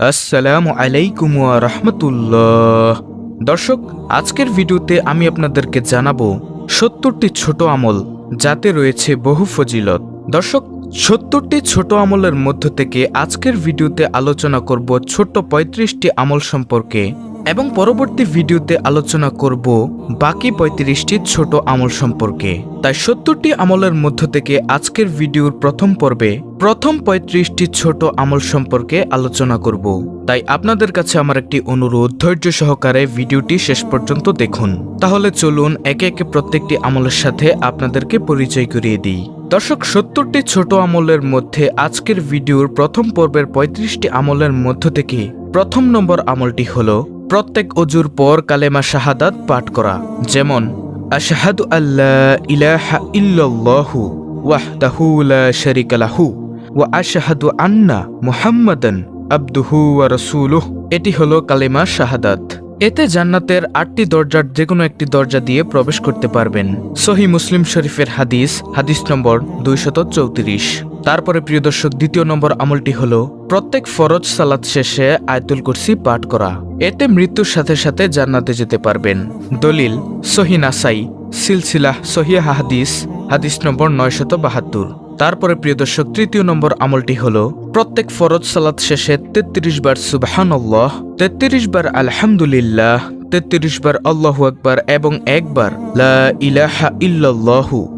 আসসালামু আলাইকুম রাহমাতুল্লাহ। দর্শক, আজকের ভিডিওতে আমি আপনাদেরকে জানাব সত্তরটি ছোট আমল যাতে রয়েছে বহু ফজিলত। দর্শক, সত্তরটি ছোট আমলের মধ্য থেকে আজকের ভিডিওতে আলোচনা করব ছোট্ট পঁয়ত্রিশটি আমল সম্পর্কে। এবং পরবর্তী ভিডিওতে আলোচনা করব বাকি পঁয়ত্রিশটি ছোট আমল সম্পর্কে। তাই সত্তরটি আমলের মধ্য থেকে আজকের ভিডিওর প্রথম পর্বে প্রথম পঁয়ত্রিশটি ছোট আমল সম্পর্কে আলোচনা করব। তাই আপনাদের কাছে আমার একটি অনুরোধ, ধৈর্য সহকারে ভিডিওটি শেষ পর্যন্ত দেখুন। তাহলে চলুন একে একে প্রত্যেকটি আমলের সাথে আপনাদেরকে পরিচয় করিয়ে দিই। দর্শক, সত্তরটি ছোট আমলের মধ্যে আজকের ভিডিওর প্রথম পর্বের পঁয়ত্রিশটি আমলের মধ্য থেকে প্রথম নম্বর আমলটি হলো প্রত্যেক অজুর পর কালেমা শাহাদাত পাঠ করা। যেমন, আশাহাদু আল্লাহ ইলাহা ইল্লাল্লাহু ওয়াহদাহু লা শারিকা লাহু ওয়া আশহাদু আন্না মুহাম্মাদান আবদুহু ওয়া রাসূলুহ। এটি হলো কালেমা শাহাদাত। এতে জান্নাতের আটটি দরজার যে কোনো একটি দরজা দিয়ে প্রবেশ করতে পারবেন। সহি মুসলিম শরীফের হাদিস হাদিস নম্বর দুইশত চৌত্রিশ। তারপরে প্রিয় দর্শক, দ্বিতীয় নম্বর আমলটি হল, প্রত্যেক ফরজ সালাত শেষে আয়তুল কুরসি পাঠ করা। এতে মৃত্যুর সাথে সাথে জান্নাতে যেতে পারবেন। দলিল, সহি নাসাই, সিলসিলাহ সহিয়া হাদিস হাদিস নম্বর নয়শত বাহাত্তর তারপরে প্রিয় দর্শক, তৃতীয় নম্বর আমলটি হল, প্রত্যেক ফরজ সালাত শেষে তেত্রিশ বার সুবাহান আল্লাহ তেত্রিশ বার আলহামদুলিল্লাহ, তেত্রিশ বার আল্লাহু আকবার এবং একবার লা ইলাহা ইল্লাল্লাহু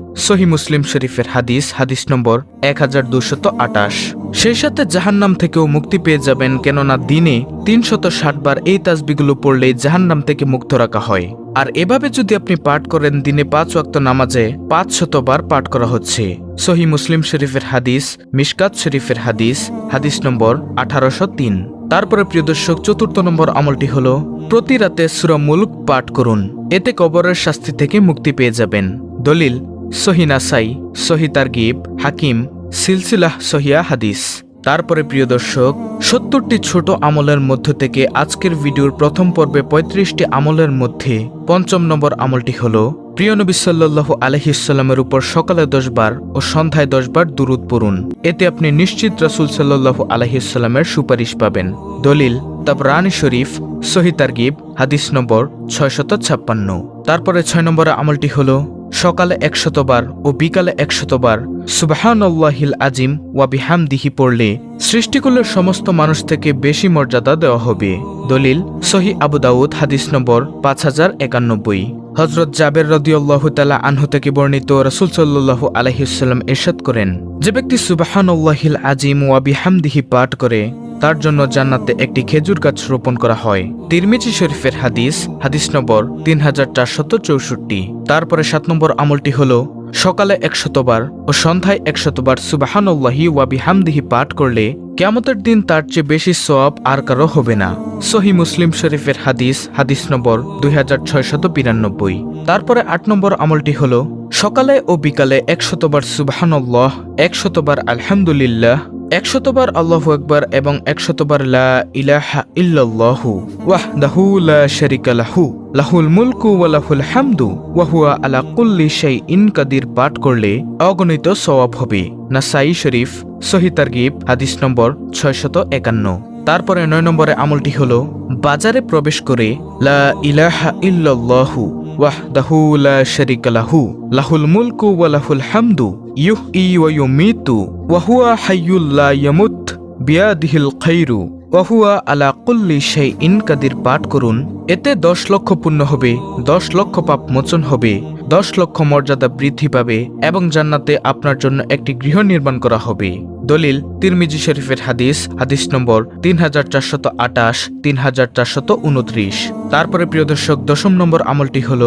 সহি মুসলিম শরীফের হাদিস হাদিস নম্বর এক হাজার দুশত আটাশ সেই সাথে জাহান্নাম থেকেও মুক্তি পেয়ে যাবেন কেননা দিনে তিনশত ষাট বার এই তাজবিগুলো পড়লে জাহান্নাম থেকে মুক্ত রাখা হয়। আর এভাবে যদি আপনি পাঠ করেন, দিনে পাঁচ ওয়াক্ত নামাজে পাঁচ শতবার পাঠ করা হচ্ছে। সহি মুসলিম শরীফের হাদিস, মিশকাত শরীফের হাদিস হাদিস নম্বর আঠারোশো তিন। তারপরে প্রিয় দর্শক, চতুর্থ নম্বর আমলটি হল, প্রতি রাতে সুরা মুলক পাঠ করুন। এতে কবরের শাস্তি থেকে মুক্তি পেয়ে যাবেন। দলিল সহি নাসাই সহি তারগিব, হাকিম, সিলসিলাহ সহিয়া হাদিস। তারপরে প্রিয় দর্শক, সত্তরটি ছোট আমলের মধ্য থেকে আজকের ভিডিওর প্রথম পর্বে পঁয়ত্রিশটি আমলের মধ্যে পঞ্চম নম্বর আমলটি হল, প্রিয় নবী সাল্লাহ আলহিসাল্লামের উপর সকালে দশবার ও সন্ধ্যায় দশবার দুরুদ পড়ুন। এতে আপনি নিশ্চিত রাসুল সাল্লাহ আলহিসাল্লামের সুপারিশ পাবেন। দলিল তাপ তাবরানি শরীফ, সহি তারগিব, হাদিস নম্বর ছয়শত ছাপ্পান্ন। তারপরে ছয় নম্বরে আমলটি হল সকালে একশতবার ও বিকালে একশতবার সুবাহান্লাহিল আজিম ওয়া বিহামদিহি পড়লে সৃষ্টিকুলের সমস্ত মানুষ থেকে বেশি মর্যাদা দেওয়া হবে। দলিল সহি আবু দাউদ, হাদিস নম্বর পাঁচ হাজার একানব্বই। হজরত জাবের রদিউল্লাহ তালা আনহু থেকে বর্ণিত রসুল সাল্লু আলহিসাল্লাম এরশাদ করেন, যে ব্যক্তি সুবাহান উল্লাহিল আজিম ওয়া বিহামদিহি পাঠ করে, তার জন্য জান্নাতে একটি খেজুর গাছ রোপণ করা হয়। তিরমিজি শরীফের হাদিস হাদিস নম্বর তিন হাজার চৌষট্টি। তারপরে সাত নম্বর আমলটি হল সকালে একশতবার ও সন্ধ্যায় একশতবার সুবাহানুল্লাহি ওয়াবি হামদিহি পাঠ করলে কেমতের দিন তার চেয়ে বেশি সব আর কারও হবে না। সহি মুসলিম শরীফের হাদিস হাদিস নম্বর দুই হাজার ছয়শত বিরানব্বই। তারপরে আট নম্বর আমলটি হল, সকালে ও বিকালে একশতবার সুবাহানুল্লাহ, একশতবার আলহামদুলিল্লাহ একশতবার আল্লাহু আকবার এবং একশতবার লা ইলাহা লা লাহু, লাহুল লাহুল হামদু কাদির পাঠ করলে অগণিত সওয়াব হবে। শরীফ, সহি তারগিব নম্বর তারপরে নয় নম্বরে আমলটি হল, বাজারে প্রবেশ করে লা ইলাহা ওয়াহদাহু লা শারিকা লাহু, লাহুল মুলকু হামদু ইউহই ওয়া ইউমীতু, ওয়া হুয়া হাইয়ুল লা ইয়ামুত খাইরু আলা কুল্লি শাইইন কাদির পাঠ করুন। এতে দশ লক্ষ পূর্ণ হবে, দশ লক্ষ পাপ মোচন হবে। দশ লক্ষ মর্যাদা বৃদ্ধি পাবে এবং জান্নাতে আপনার জন্য একটি গৃহ নির্মাণ করা হবে। দলিল, তিরমিজি শরীফের হাদিস হাদিস নম্বর তিন হাজার চারশত আটাশ, তিন হাজার চারশত উনত্রিশ। তারপরে প্রিয় দর্শক, দশম নম্বর আমলটি হল,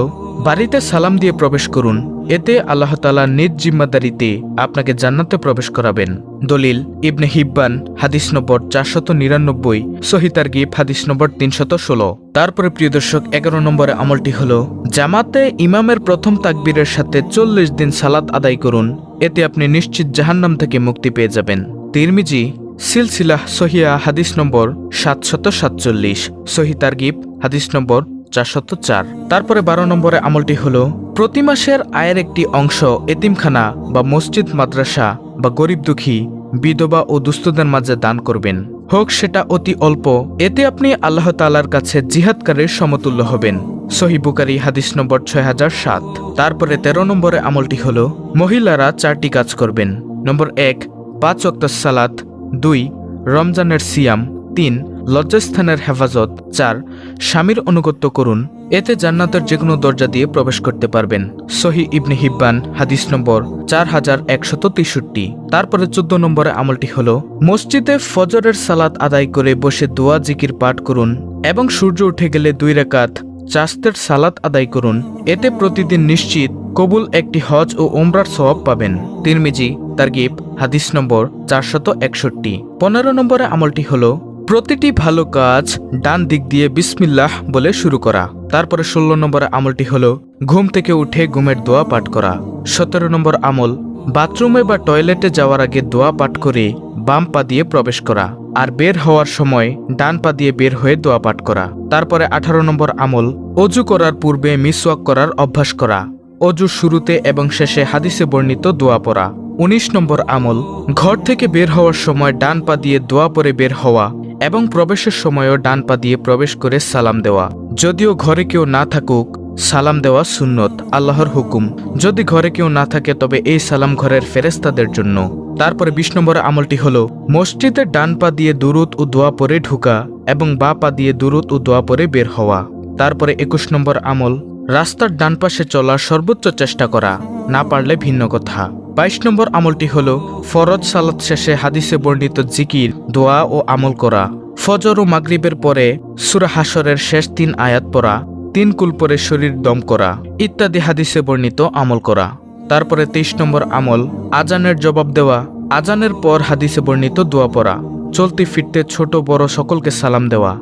বাড়িতে সালাম দিয়ে প্রবেশ করুন। এতে আল্লাহ তালা নিজ জিম্মাদারিতে আপনাকে জান্নাতে প্রবেশ করাবেন। দলিল, ইবনে হিব্বান, হাদিস নম্বর চারশত নিরানব্বই সহিতার গিফ হাদিস নম্বর তিনশত ষোলো। তারপরে প্রিয় দর্শক, এগারো নম্বরে আমলটি হল, জামাতে ইমামের প্রথম তাকবীরের সাথে চল্লিশ দিন সালাত আদায় করুন, এতে আপনি নিশ্চিত জাহান্নাম থেকে মুক্তি পেয়ে যাবেন। তিরমিজি, সিলসিলাহ সহিয়া, হাদিস নম্বর সাতশত সাতচল্লিশ, সহি তারগিব, হাদিস নম্বর চারশত চার। তারপরে বারো নম্বরে আমলটি হলো প্রতি মাসের আয়ের একটি অংশ এতিমখানা বা মসজিদ, মাদ্রাসা বা গরিব দুঃখী, বিধবা ও দুস্থদের মাঝে দান করবেন। হোক সেটা অতি অল্প, এতে আপনি আল্লাহ তালার কাছে জিহাদকারের সমতুল্য হবেন। সহি বুকারি হাদিস নম্বর ছয় হাজার সাত। তারপরে তেরো নম্বরে আমলটি হল, মহিলারা চারটি কাজ করবেন। নম্বর এক, পাঁচ অক্ত সালাত। দুই, রমজানের সিয়াম। তিন, লজ্জাস্থানের হেফাজত। চার, স্বামীর অনুগত্য করুন। এতে জান্নাতের যে কোনো দরজা দিয়ে প্রবেশ করতে পারবেন। সহি ইবনে হিব্বান, হাদিস নম্বর চার হাজার একশত তেষট্টি। তারপরে চোদ্দ নম্বরে আমলটি হল, মসজিদে ফজরের সালাত আদায় করে বসে দোয়া জিকির পাঠ করুন এবং সূর্য উঠে গেলে দুই রেকাত চাস্তের সালাত আদায় করুন। এতে প্রতিদিন নিশ্চিত কবুল একটি হজ ও ওমরার সওয়াব পাবেন। তিরমিজি, তারগিব, হাদিস নম্বর চারশত একষট্টি। পনেরো নম্বরে আমলটি হল, প্রতিটি ভালো কাজ ডান দিক দিয়ে বিসমিল্লাহ বলে শুরু করা। তারপরে ষোলো নম্বর আমলটি হল, ঘুম থেকে উঠে ঘুমের দোয়া পাঠ করা। সতেরো নম্বর আমল, বাথরুমে বা টয়লেটে যাওয়ার আগে দোয়া পাঠ করে বাম পা দিয়ে প্রবেশ করা আর বের হওয়ার সময় ডান পা দিয়ে বের হয়ে দোয়া পাঠ করা। তারপরে আঠারো নম্বর আমল, অজু করার পূর্বে মিসওয়াক করার অভ্যাস করা। অজুর শুরুতে এবং শেষে হাদিসে বর্ণিত দোয়া পড়া। উনিশ নম্বর আমল, ঘর থেকে বের হওয়ার সময় ডান পা দিয়ে দোয়া পরে বের হওয়া এবং প্রবেশের সময়ও ডান পা দিয়ে প্রবেশ করে সালাম দেওয়া। যদিও ঘরে কেউ না থাকুক, সালাম দেওয়া সুন্নত, আল্লাহর হুকুম। যদি ঘরে কেউ না থাকে, তবে এই সালাম ঘরের ফেরেস্তাদের জন্য। তারপরে বিশ নম্বর আমলটি হল মসজিদের ডান পা দিয়ে দুরুত ও দোয়া পরে ঢুকা এবং বা পা দিয়ে দুরুত ও দোয়া পরে বের হওয়া। তারপরে একুশ নম্বর আমল, রাস্তার ডান পাশে চলার সর্বোচ্চ চেষ্টা করা, না পারলে ভিন্ন কথা। বাইশ নম্বর আমলটি হল, ফরজ সালাত শেষে হাদিসে বর্ণিত জিকির, দোয়া ও আমল করা। ফজর ও মাগরিবের পরে সুরাহাসরের শেষ তিন আয়াত পড়া, তিন কুল পরে শরীর দম করা, ইত্যাদি হাদিসে বর্ণিত আমল করা। তারপরে তেইশ নম্বর আমল, আজানের জবাব দেওয়া, আজানের পর হাদিসে বর্ণিত দোয়া পড়া, চলতি ফিরতে ছোট বড় সকলকে সালাম দেওয়া,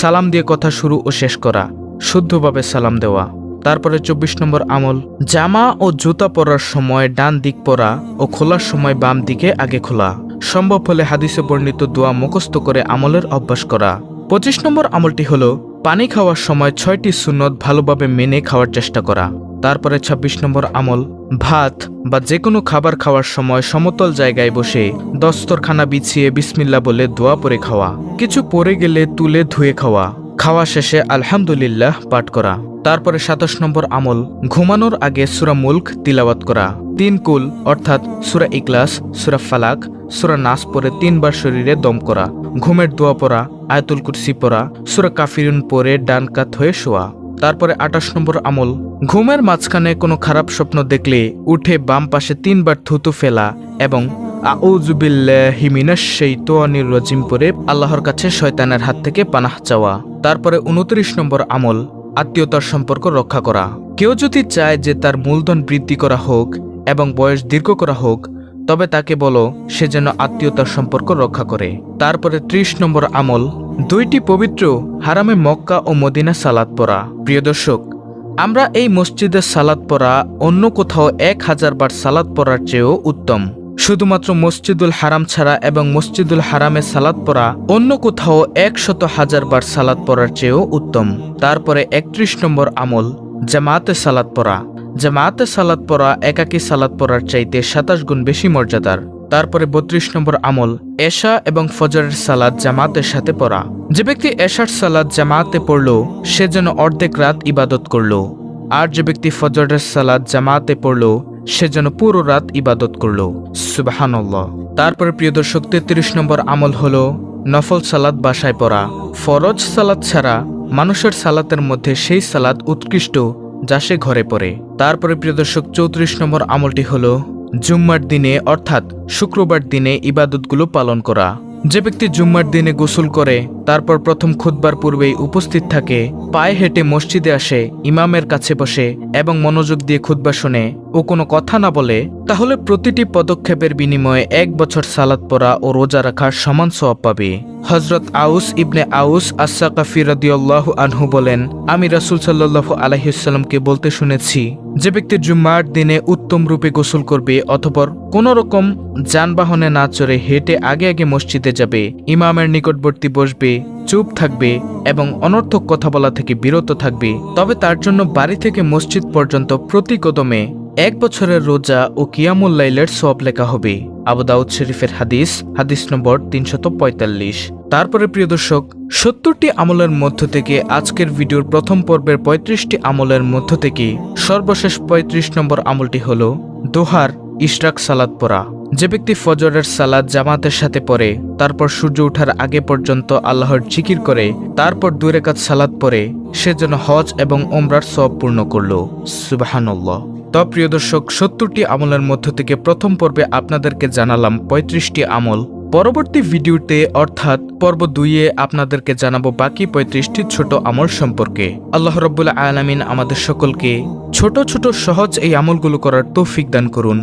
সালাম দিয়ে কথা শুরু ও শেষ করা, শুদ্ধভাবে সালাম দেওয়া। তারপরে চব্বিশ নম্বর আমল। জামা ও জুতা পরার সময় ডান দিক পরা ও খোলার সময় বাম দিকে আগে খোলা। সম্ভব হলে হাদিসে বর্ণিত দোয়া মুখস্থ করে আমলের অভ্যাস করা। পঁচিশ নম্বর আমলটি হল, পানি খাওয়ার সময় ছয়টি সুন্নত ভালোভাবে মেনে খাওয়ার চেষ্টা করা। তারপরে ২৬ নম্বর আমল, ভাত বা যে কোনো খাবার খাওয়ার সময় সমতল জায়গায় বসে দস্তরখানা বিছিয়ে বিসমিল্লা বলে দোয়া পরে খাওয়া। কিছু পরে গেলে তুলে ধুয়ে খাওয়া। খাওয়া শেষে আলহামদুলিল্লাহ পাঠ করা। তারপরে সাতাশ নম্বর আমল, ঘুমানোর আগে সুরা মুল্ক তিলাওয়াত করা। তিন কুল, অর্থাৎ সুরা ইকলাস সুরা ফালাক, সুরা নাস পরে তিনবার শরীরে দম করা। ঘুমের দোয়া পরা আয়তুল কুরসি পরা সুরা কাফিরুন পরে ডান কাত হয়ে শোয়া। তারপরে আঠাশ নম্বর আমল, ঘুমের মাঝখানে কোনো খারাপ স্বপ্ন দেখলে উঠে বাম পাশে তিনবার থুতু ফেলা এবং আউজুবিল্লাহিমিনাস সেই তোয়ানির রজিম পরে আল্লাহর কাছে শয়তানের হাত থেকে পানাহ চাওয়া। তারপরে উনত্রিশ নম্বর আমল, আত্মীয়তার সম্পর্ক রক্ষা করা। কেউ যদি চায় যে তার মূলধন বৃদ্ধি করা হোক এবং বয়স দীর্ঘ করা হোক, তবে তাকে বলো, সে যেন আত্মীয়তার সম্পর্ক রক্ষা করে। তারপরে ত্রিশ নম্বর আমল, দুইটি পবিত্র হারামে মক্কা ও মদিনা সালাদ পড়া। প্রিয় দর্শক, আমরা এই মসজিদের সালাদ পড়া অন্য কোথাও এক হাজার বার সালাদ পড়ার চেয়েও উত্তম। শুধুমাত্র মসজিদুল হারাম ছাড়া এবং মসজিদুল হারামে সালাদ পড়া অন্য কোথাও একশত হাজার বার সালাদ পড়ার চেয়েও উত্তম। তারপরে একত্রিশ নম্বর আমল, জামাতে সালাদ পড়া। জামাতে সালাদ পড়া একাকী সালাদ পড়ার চাইতে সাতাশ গুণ বেশি মর্যাদার। তারপরে বত্রিশ নম্বর আমল, এশা এবং ফজরের সালাদ জামাতের সাথে পড়া। যে ব্যক্তি এশার সালাদ জামাতে পড়ল, সে যেন অর্ধেক রাত ইবাদত করল। আর যে ব্যক্তি ফজরের সালাদ জামাতে পড়ল সে যেন পুরো রাত ইবাদত করল। সুবাহানল্লাহ। তারপরে প্রিয় দর্শক, তেত্রিশ নম্বর আমল হল নফল সালাদ বাসায় পড়া। ফরজ সালাদ ছাড়া মানুষের সালাতের মধ্যে সেই সালাদ উৎকৃষ্ট যা সে ঘরে পড়ে। তারপরে প্রিয় দর্শক, চৌত্রিশ নম্বর আমলটি হল জুম্মার দিনে, অর্থাৎ শুক্রবার দিনে ইবাদতগুলো পালন করা। যে ব্যক্তি জুম্মার দিনে গোসল করে, তারপর প্রথম খুতবার পূর্বেই উপস্থিত থাকে, পায়ে হেঁটে মসজিদে আসে, ইমামের কাছে বসে এবং মনোযোগ দিয়ে খুতবা শোনে ও কোনো কথা না বলে, তাহলে প্রতিটি পদক্ষেপের বিনিময়ে এক বছর সালাদ পড়া ও রোজা রাখার সমান সওয়াব পাবে। হজরত আউস ইবনে আউস আসাকাফি রদিয়াল্লাহ আনহু বলেন, আমি রাসুল সাল্লাহ আলহিসাল্লামকে বলতে শুনেছি, যে ব্যক্তি জুম্মার দিনে উত্তম রূপে গোসল করবে অথপর কোন রকম যানবাহনে না চড়ে হেঁটে আগে আগে মসজিদে যাবে, ইমামের নিকটবর্তী বসবে, চুপ থাকবে এবং অনর্থক কথা বলা থেকে বিরত থাকবে, তবে তার জন্য বাড়ি থেকে মসজিদ পর্যন্ত প্রতি কদমে এক বছরের রোজা ও কিয়ামুল লাইলের সব লেখা হবে। আবু দাউদ শরীফের হাদিস হাদিস নম্বর তিনশত পঁয়তাল্লিশ। তারপরে, প্রিয় দর্শক, সত্তরটি আমলের মধ্য থেকে আজকের ভিডিওর প্রথম পর্বের পঁয়ত্রিশটি আমলের মধ্য থেকে সর্বশেষ পঁয়ত্রিশ নম্বর আমলটি হল দোহার ইশরাক সালাদ পড়া। যে ব্যক্তি ফজরের সালাদ জামাতের সাথে পড়ে, তারপর সূর্য ওঠার আগে পর্যন্ত আল্লাহর জিকির করে, তারপর দুই রেখাত সালাদ পড়ে, সে যেন হজ এবং ওমরার সব পূর্ণ করল। সুবাহান্লাহ তো প্রিয় দর্শক, সত্তরটি আমলের মধ্য থেকে প্রথম পর্বে আপনাদেরকে জানালাম পঁয়ত্রিশটি আমল। পরবর্তী ভিডিওতে, অর্থাৎ পর্ব দুইয়ে আপনাদেরকে জানাব বাকি পঁয়ত্রিশটি ছোট আমল সম্পর্কে। আল্লাহ রব্বুল্লা আলামিন আমাদের সকলকে ছোট ছোট সহজ এই আমলগুলো করার তৌফিক দান করুন।